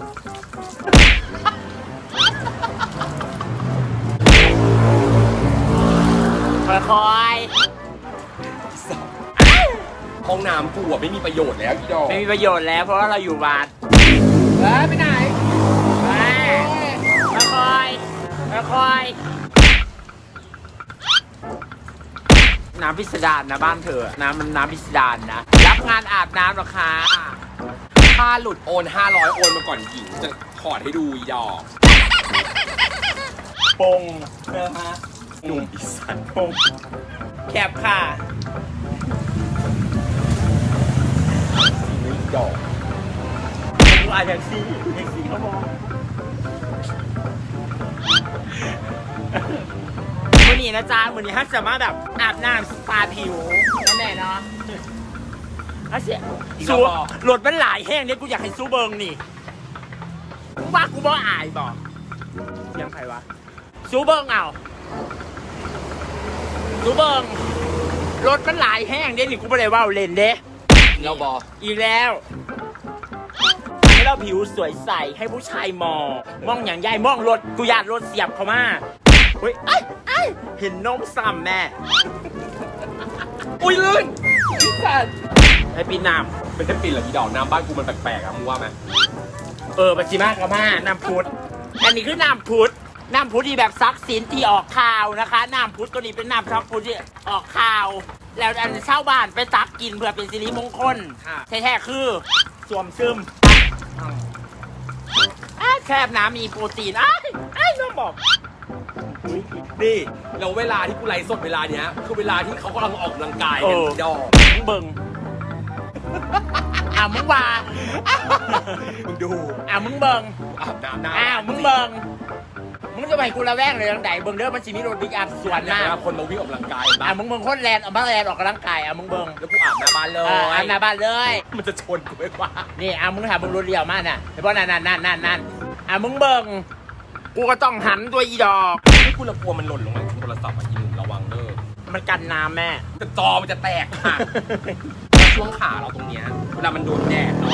ค่อยห้องน้ำกูอะไม่มีประโยชน์แล้วพี่ดอกๆไม่มีประโยชน์แล้วเพราะว่าเราอยู่วัดเอ้ยไปไหนมาค่อยๆค่อยๆน้ำพิสดารนะบ้านเธอ น้ำมันน้ำพิสดารนะ รับงานอาบน้ำเหรอคะ ค่าหลุดโอน 500 โอนมาก่อนหญิง จะถอดให้ดูอีดอกปงนะฮะหนุ่มอีสันปงแคบค่ะนี่ดอกดูอาแท็กซี่แท็กซี่เขามองมือนี้นะจ๊ะมือนี้ฮัทสามารถแบบอาบน้ำสปาผิวนั่นแหละเนาะ ฮัทเสียสูรถมันหลายแห้งเนี่ยกูอยากให้ซูเบิงนี่มึงว่ากูบ่อายบอกเสียงใครวะซูเบิงเอาซูเบิงรถมันหลายแห้งเด้นี่กูไม่ได้ว่าเล่นเด้ เราบออีกแล้ว ให้เราผิวสวยใส ให้ผู้ชายมอง มองอย่างใหญ่มองรถกูอยากรถเสียบเข้ามาเฮ้ยไอ้ไอ้ยเห็นนมซ้ำแม่ อุ้ยลื่นอีสัน ไอ้ปีน้เป็นแค่ปินเหรอพี่ดอกน้ำบ้านกูมันแปลกๆอะมึงว่าไหมำเออปัจจิมากกับมาน้ำพุดอันนี้คือน้ำพุดน้ำพุดที่แบบซักสินที่ออกข่าวนะคะน้ำพุดตัวนี้เป็นน้ำซักพุดที่ออกข่าว แล้วอันเช่าบ้านไปซักกินเพื่อเป็นสิริมงคลแท้ๆคือสวมซึมอ้าแคบน้ำมีโปรตีนอ้ายอ้ายน้องบอก นี่แล้วเวลาที่กูไลฟ์สดเวลาเนี้ย คือเวลาที่เขากำลังออกกำลังกายกันพี่ดอกมึงเบิง อ่ามึงว่ามึงดูอ่ามึงเบิงอาบน้ำหน้าอ่ามึงเบิงมึงจะไปกูระแวงเลยทังใดเบิงเด้อมันสิมีรถบิ๊กอัพสวนเนี่ยมาเวลาคนมาวิ่งออกกำลังกายอ่ามึงเบิงคนแลนออกมาแลนออกกำลังกายอ่ามึงเบิงแล้วกูอาบหน้าบ้านเลยอ่าอาบน้ำบ้านเลย มันจะชนกูไหมวะนี่อ่ามึงหามึงรถเดียวมาน่ะเห็นป่ะนั่นนั่นนั่นนั่นนั่นอ่ามึงเบิงกูก็ต้องหันตัวอีดอกนี่กูละกลัวมันหล่นลงมาโทรศัพท์อะยิงระวังเด้อมันกันน้ำแม่แต่จอมันจะแตกค่ะ ช่วงขาเราตรงเนี้ยเวลามันโดนแดดเนาะ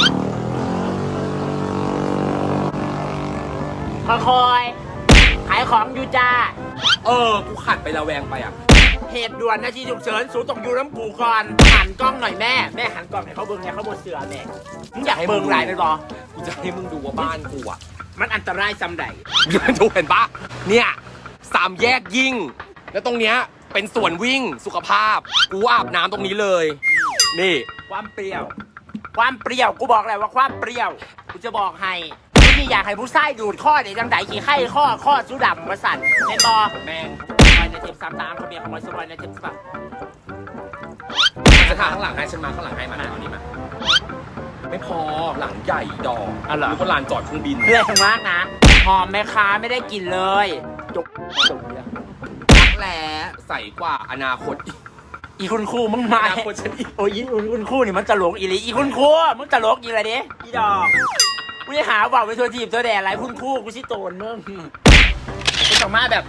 ค่อยๆขายของอยู่จ้า เออ กูขัดไประแวงไปอะ เหตุด่วนนาทีฉุกเฉิน สูตกอยู่น้ำกูก่อนหันกล้องหน่อยแม่ แม่หันกล้องให้เขาเบิ้งเนี่ยเขาบนเสือแม่มึงอยากเบิ้งหลายไปบอกูจะให้มึงดูว่าบ้านกูอะ มันอันตรายซำใดดูเห็นปะเนี่ยสามแยกยิ่ง แล้วตรงเนี้ยเป็นสวนวิ่งสุขภาพ กูอาบน้ำตรงนี้เลย นี่ ความเปรี้ยว ความเปรี้ยว กูบอกแล้วว่าความเปรี้ยว กูจะบอกให้ที่อยากให้ผู้ชายดูดข้อเดี๋ยวจังไดขี่ไข้ข้อข้อสุดำมาสั่นเล่นบอแม่งไปในเทปสามตามเขาเบียร์ขโมยสปอยในเทปสามจะทาข้างหลังให้ฉันมาข้างหลังให้มาเอานี่มา ไม่พอหลังใหญ่ดอกอ๋อเหรอมีคนลานจอดเครื่องบินแรงมากนะหอมแม่ค้าไม่ได้กินเลยจกจกเนี่ยรักแร้ใสกว่าอนาคตอีก อีคุณครูมึงอมานาคตฉันอีก โอ้ยอีคุณคุณครู่นี่มันตลกอีหลีอีคุณครู่มึงตลกอีอะไรดิอีดอกกูจะหาว่าไปทัวทีบตัวแดดไรคุณครู่กูชิโตนมึงฉันต้องมาแบบ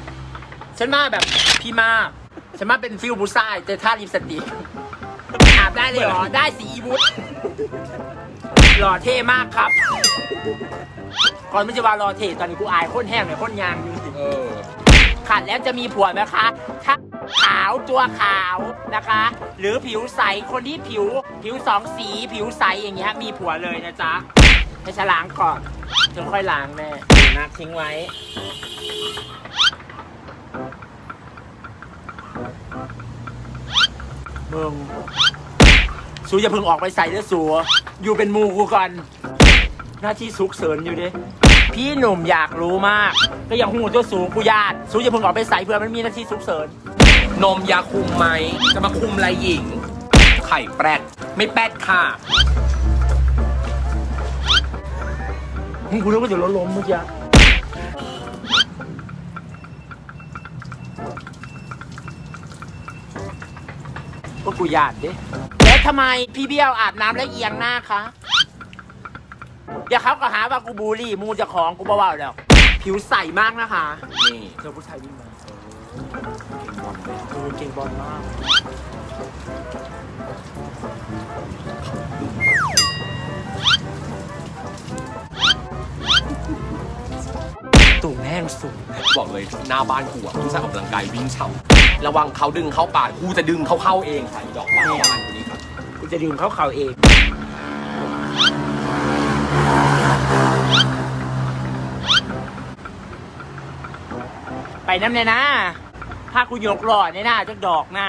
ฉันมาแบบพี่มากฉันมาเป็นฟิลบูซ่ายแต่ท่าลิปสติกอาบได้เลยเหรอได้สีอีวุฒหล่อเท่มากครับ ก่อนไม่จะว่ารอเท่ตอนนี้กูอายโคนแห้งเลยโคนยางอยู่สิเออ ขัดแล้วจะมีผัวไหมคะถ้าขาวตัวขาวนะคะ หรือผิวใสคนที่ผิวผิวสองสีผิวใสอย่างเงี้ยมีผัวเลยนะจ๊ะให้ฉล้างก่อนจนค่อยล้างแม่นักทิ้งไว้ มึงสูอย่าเพิ่งออกไปใส่เด้อสูอยู่เป็นมูกูก่อนหน้าที่สุกเสริญอยู่ดิ พี่หนุ่มอยากรู้มาก ก็ยังหูเจ้าสูกูญาติสูอย่าเพิ่งออกไปใส่เผื่อมันมีหน้าที่สุกเสริญนมยาคุมไหม จะมาคุมอะไรหญิง ไข่แปรดไม่แปดค่ะมึงกูรู้ว่าจะลดลมเมื่อกี้ก็กูญาติดิแล้วทำไมพี่เบี้ยวอาบน้ำแล้วเอียงหน้าคะ อย่าเขาก็หาว่ากูบูลี่มูจะของกูเบาๆแล้ว ผิวใสมากนะคะ นี่เจอผู้ชายวิ่งมาดูเก่งบอลมาก ตุ่มแห้งสุดบอกเลยหน้าบ้านกูอะผู้ชายออกกำลังกายวิ่งเฉาระวังเขาดึงเข้าปากกูจะดึงเขาเข้าเองค่ะอีดอกบ้านกูนี้ครับกูจะดึงเข้าเข่าเอง ไปน้ำเนี่ยนะ ถ้าคุณยกหล่อเนี่ยนะจะดอกหน้า